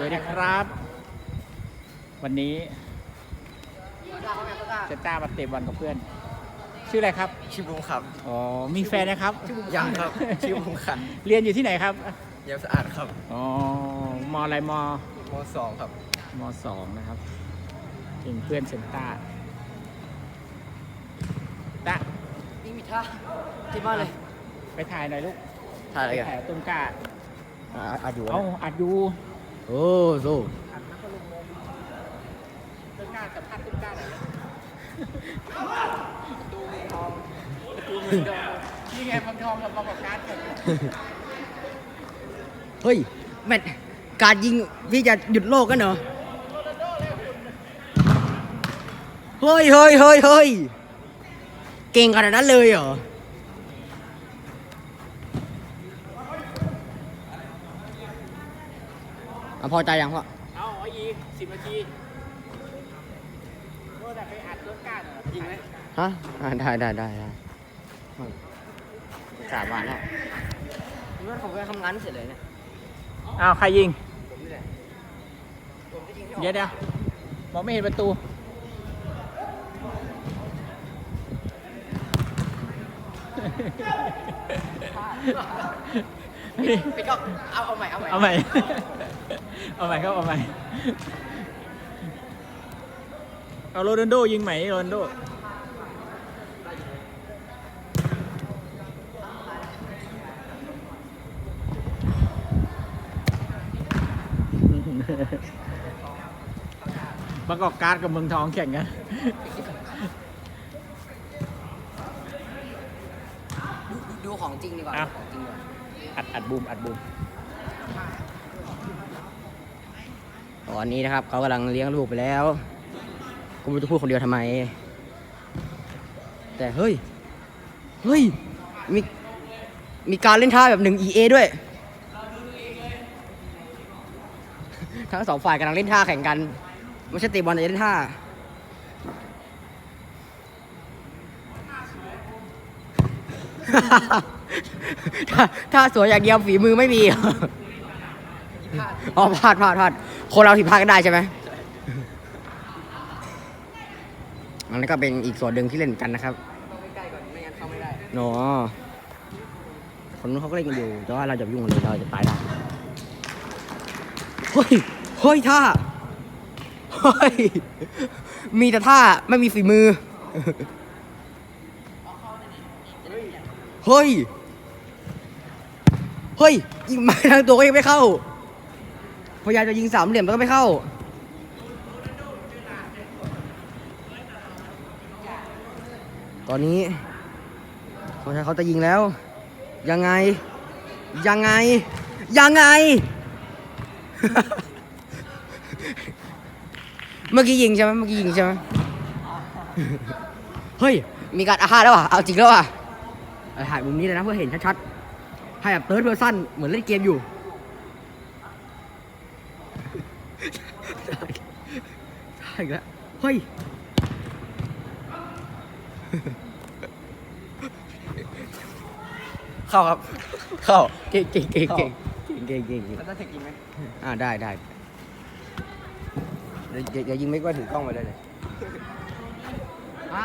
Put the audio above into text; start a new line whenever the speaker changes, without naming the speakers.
สวัสดีครับ วันนี้เซต้ามาเตะบอลกับเพื่อน ชื่ออะไรครับ
ชื่อบุ้งครับ
อ๋อมีแฟนนะครับ
ยังครับชื่อบุ้งขัน
เรียนอยู่ที่ไหนครับ
เยี่ยมสะอาดครับ
อ๋อมอะไรม
มสองครับ
มสองนะครับเป็นเพื่อนเซนต้าตะ
นี่มีท่าที่บ้านเลย
ไปถ่ายหน่อยลูก
ถ่ายอะไร
ไป
กัน
ถ่ายต้นกล้า
อาดู
เอ้าอัดดู
โอ้โซ
อัดแล้วก็ลงนมต้นกล้าสัมภาษณ์ต้นกล้าหน่อยดูเมืองทองดูเมือง ทองนี่ไงพังทองกับบางกอกการ์ดกัน
เฮ้ยแมตช์การยิงพี่จะหยุดโลกกันเหรอเฮ้ยเฮ้ยเฮ้ยเฮ้ยเก่งขนาดนั้นเลยเหรอ อะพอใจยังพ่อ
เอาเอาอีกสิบนาทีโน่นน่ะไปอัดต้นกล้าหน่อยจริงไหม
ฮะอ่าได้ได้ได้ได้กาบวันแล้วนี่ว่าผมไปทำงานเสร็จเลยเนี่ย
อ้าวใครยิง
ผมนี่แหละผมจะยิงที่ออก
เดี๋ยวเดี๋ยวมองไม่เห็นประตู
ไปก็เอาเอาใหม่เอาใหม่
เอาใหม่ เอาใหม่ครับเอาใหม่เอาโรนัลโดยิงใหม่โรนัลโดบางกอกการ์ดกับเมืองทองแข่งกัน
ดูดูของจริงดีกว่า
อะ
ของจริงดีกว่า
อัดอัดบูมอัดบูม
ตอนนี้นะครับเขากำลังเลี้ยงลูกไปแล้วกูไม่รู้จะพูดคนเดียวทำไม แต่เฮ้ย เฮ้ย มีมีการเล่นท่าแบบหนึ่ง EA ด้วย ทั้งสองฝ่ายกำลังเล่นท่าแข่งกัน ไม่ใช่ตะบอลแต่เล่นท่า ถ้าถ้าสวยอย่างเดียวฝีมือไม่มี อ๋อพลาดพลาดพลาดคนเราผิดพลาดกันได้ใช่ไหมอันนี้นก็เป็นอีกส่วนหนึ่งที่เล่นกันนะครับเนาะคนนู้นเขาก็เล่นกันอยู่ แต่ว่าเราจะไปยุ่งกันเลยเราจะตายได้ เฮ้ย เฮ้ยท่า เฮ้ย มีแต่ท่าไม่มีฝีมือ เฮ้ย เฮ้ยยิงมาทางตัวก็ยังไม่เข้า พยายามจะยิงสามเหลี่ยมแต่ก็ไม่เข้า ตอนนี้เขาเขาจะยิงแล้ว ยังไง ยังไง ยังไง เมื่อกี้ยิงใช่ไหมเมื่อกี้ยิงใช่ไหมเฮ้ย มีการอาฆาตแล้วว่ะ เอาจริงแล้วว่ะเอาถ่ายมุมนี้เลยนะเพื่อเห็นชัดๆให้แบบเติร์ดเพอร์ซันเหมือนเล่นเกมอยู่ ได้อีกแล้วเฮ้ย
เข้าครับ เข้า
เก่งเก่งเก่งเก่งเก่งเก่งเก่ง
แล้วจะกินไหม
อ่าได้ได้เดี๋ยวเดี๋ยวเดี๋ยวยิงไม่ก็ถือกล้องไปเลยเลยฮะ